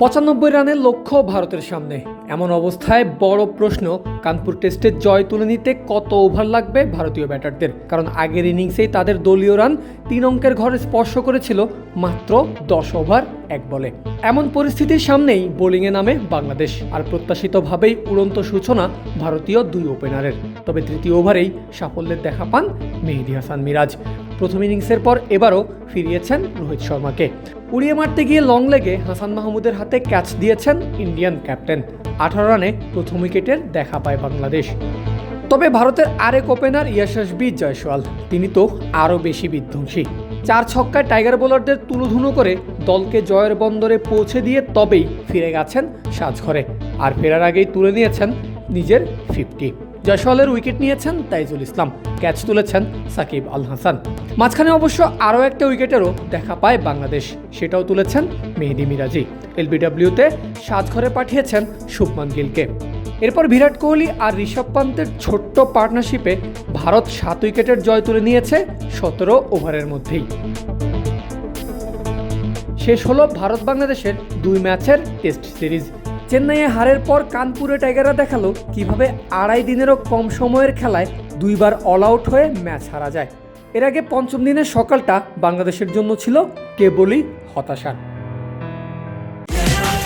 পঁচানব্বই রানের লক্ষ্য ভারতের সামনে। এমন অবস্থায় বড় প্রশ্ন, কানপুর টেস্টে জয় তুলে নিতে কত ওভার লাগবে ভারতীয় ব্যাটারদের? কারণ আগের ইনিংসেই তাদের দলীয় রান তিন অঙ্কের ঘরে স্পর্শ করেছিল মাত্র দশ ওভার, এক বলে। এমন পরিস্থিতির সামনেই বোলিংয়ে নামে বাংলাদেশ, আর প্রত্যাশিতভাবেই উড়ন্ত সূচনা ভারতীয় দুই ওপেনারের। তবে তৃতীয় ওভারেই সাফল্যের দেখা পান মেহেদি হাসান মিরাজ। প্রথম ইনিংসের পর এবারও ফিরিয়েছেন রোহিত শর্মাকে। উড়িয়ে মারতে গিয়ে লং লেগে হাসান মাহমুদের হাতে ক্যাচ দিয়েছেন ইন্ডিয়ান ক্যাপ্টেন আঠারো রানে প্রথম উইকেটের দেখা পায় বাংলাদেশ। তবে ভারতের আরেক ওপেনার ইয়াশাসবি জয়সওয়াল। তিনি তো আরও বেশি বিধ্বংসী। চার ছক্কায় টাইগার বোলারদের তুলোধুনো করে দলকে জয়ের বন্দরে পৌঁছে দিয়ে তবেই ফিরে গেছেন সাজঘরে। আর ফেরার আগেই তুলে নিয়েছেন নিজের ফিফটি জয়সওয়ালের উইকেট নিয়েছেন তাইজুল ইসলাম। ক্যাচ তুলেছেন সাকিব আল হাসান। মাঝখানে অবশ্য আরও একটা উইকেটেরও দেখা পায় বাংলাদেশ। সেটাও তুলেছেন মেহেদি মিরাজি। এলবিডব্লিউতে সাজঘরে পাঠিয়েছেন শুভমান গিলকে। এরপর বিরাট কোহলি আর ঋষভ পান্তের ছোট্ট পার্টনারশিপে ভারত সাত উইকেটের জয় তুলে নিয়েছে সতেরো ওভারের মধ্যেই। শেষ হলো ভারত বাংলাদেশের দুই ম্যাচের টেস্ট সিরিজ। চেন্নাইয়ে হারের পর কানপুরে টাইগাররা দেখাল কীভাবে আড়াই দিনেরও কম সময়ের খেলায় দুইবার অল আউট হয়ে ম্যাচ হারা যায়। এর আগে পঞ্চম দিনের সকালটা বাংলাদেশের জন্য ছিল কেবলই হতাশার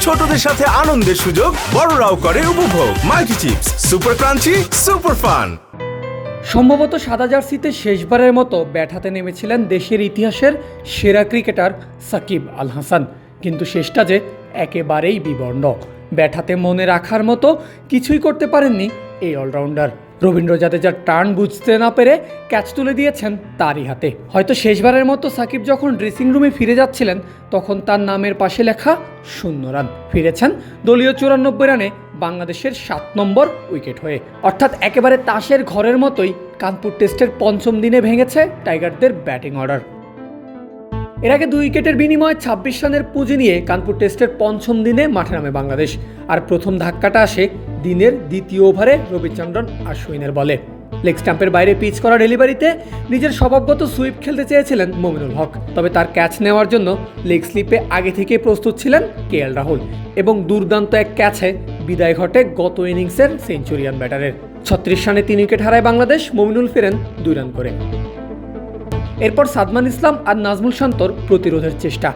ছোটদের সাথে আনন্দের সুযোগ বড়রাও করে উপভোগ। Multi chips super crunchy super fun সম্ভবত সাদা জার্সিতে শেষবারের মতো ব্যাট হাতে নেমেছিলেন দেশের ইতিহাসের সেরা ক্রিকেটার সাকিব আল হাসান। কিন্তু শেষটা যে একেবারেই বিবর্ণ। ব্যাট হাতে মনে রাখার মতো কিছুই করতে পারেননি এই অলরাউন্ডার। রবীন্দ্র জাদেজার টার্ন বুঝতে না পেরে ক্যাচ তুলে দিয়েছেন তারই হাতে। হয়তো শেষবারের মতো সাকিব যখন ড্রেসিং রুমে ফিরে যাচ্ছিলেন, তখন তার নামের পাশে লেখা শূন্য রান। ফিরেছেন দলীয় চুরানব্বই রানে বাংলাদেশের সাত নম্বর উইকেট হয়ে। অর্থাৎ একেবারে তাসের ঘরের মতোই কানপুর টেস্টের পঞ্চম দিনে ভেঙেছে টাইগারদের ব্যাটিং অর্ডার। এর আগে দুই উইকেটের বিনিময়ে ছাব্বিশ রানের পুঁজি নিয়ে কানপুর টেস্টের পঞ্চম দিনে মাঠে নামে বাংলাদেশ। আর প্রথম ধাক্কাটা আসে দিনের দ্বিতীয় ওভারে রবিচন্দ্রন আশ্বিনের বলে। লেগ স্টাম্পের বাইরে পিচ করা ডেলিভারিতে নিজের স্বভাবগত সুইপ খেলতে চেয়েছিলেন মমিনুল হক। তবে তার ক্যাচ নেওয়ার জন্য লেগ স্লিপে আগে থেকে প্রস্তুত ছিলেন কে এল রাহুল এবং দুর্দান্ত এক ক্যাচে বিদায় ঘটে গত ইনিংসের সেঞ্চুরিয়ান ব্যাটারের। ছত্রিশ রানে তিন উইকেট হারায় বাংলাদেশ, মমিনুল ফেরেন দুই রান করে। এরপর সাদমান ইসলাম আর নাজমুল শান্তর প্রতিরোধের চেষ্টা।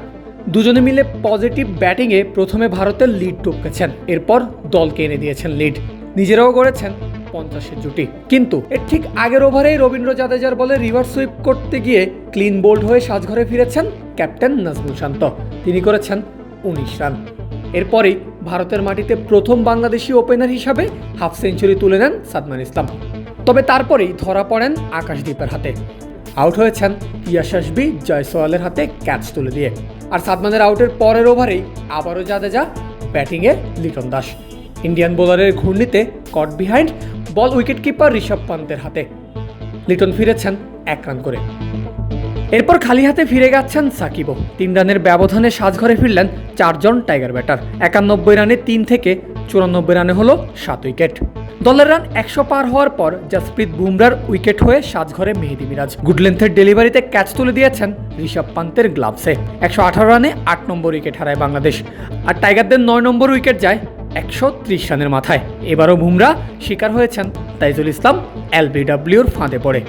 দুজনে মিলে পজিটিভ ব্যাটিংয়ে প্রথমে ভারতের লিড টপকেছেন। এরপর দলকে এনে দিয়েছেন লিড। নিজেরাও গড়েছেন পঞ্চাশের জুটি। কিন্তু এর ঠিক আগের ওভারেই রবীন্দ্র জাদেজার বলে রিভার্স সুইপ করতে গিয়ে ক্লিন বোল্ড হয়ে সাজঘরে ফিরেছেন ক্যাপ্টেন নাজমুল শান্ত তিনি করেছেন উনিশ রান। এরপরেই ভারতের মাটিতে প্রথম বাংলাদেশি ওপেনার হিসাবে হাফ সেঞ্চুরি তুলে নেন সাদমান ইসলাম। তবে তারপরেই ধরা পড়েন আকাশদ্বীপের হাতে। আউট হয়েছেন ইয়াশাসবি জয়সওয়ালের হাতে ক্যাচ তুলে দিয়ে। আর সাদমানের আউটের পরের ওভারেই আবারও জাদেজা ব্যাটিংয়ে লিটন দাস। ইন্ডিয়ান বোলারের ঘূর্ণিতে caught behind ball wicket keeper Rishabh পান্তের হাতে। লিটন ফিরেছেন এক রান করে। এরপর খালি হাতে ফিরে যাচ্ছেন সাকিবও। তিন রানের ব্যবধানে সাজঘরে ফিরলেন চারজন টাইগার ব্যাটার। একানব্বই রানে তিন থেকে চুরানব্বই রানে হলো সাত উইকেট। দলের রান একশো পার হওয়ার পর জাসপ্রীত বুমরার উইকেট হয়ে সাজঘরে মেহেদি মিরাজ। গুডলেন্থের ডেলিভারিতে ক্যাচ তুলে দিয়েছেন ঋষভ পান্তের গ্লাভসে। একশো আঠারো রানে আট নম্বর উইকেট হারায় বাংলাদেশ। আর টাইগারদের নয় নম্বর উইকেট যায় একশো ত্রিশ রানের মাথায়। এবারও বুমরা শিকার হয়েছেন তাইজুল ইসলাম, এলবিডব্লিউর ফাঁদে পড়ে।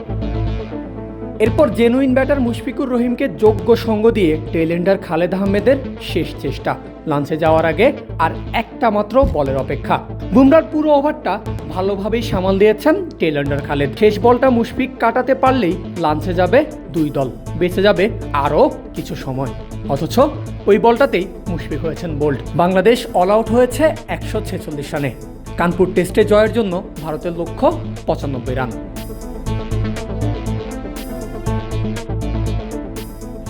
এরপর জেনুইন ব্যাটার মুশফিকুর রহিমকে যোগ্য সঙ্গ দিয়ে টেলেন্ডার খালেদ আহমেদের শেষ চেষ্টা। লাঞ্চে যাওয়ার আগে আর একটা মাত্র বলের অপেক্ষা। বুমরার পুরো ওভারটা ভালোভাবেই সামাল দিয়েছেন টেলেন্ডার খালেদ। শেষ বলটা মুশফিক কাটাতে পারলেই লাঞ্চে যাবে দুই দল, বেঁচে যাবে আরও কিছু সময়। অথচ ওই বলটাতেই মুশফিক হয়েছেন বোল্ড বাংলাদেশ অল আউট হয়েছে একশো ছেচল্লিশ রানে। কানপুর টেস্টে জয়ের জন্য ভারতের লক্ষ্য পঁচানব্বই run.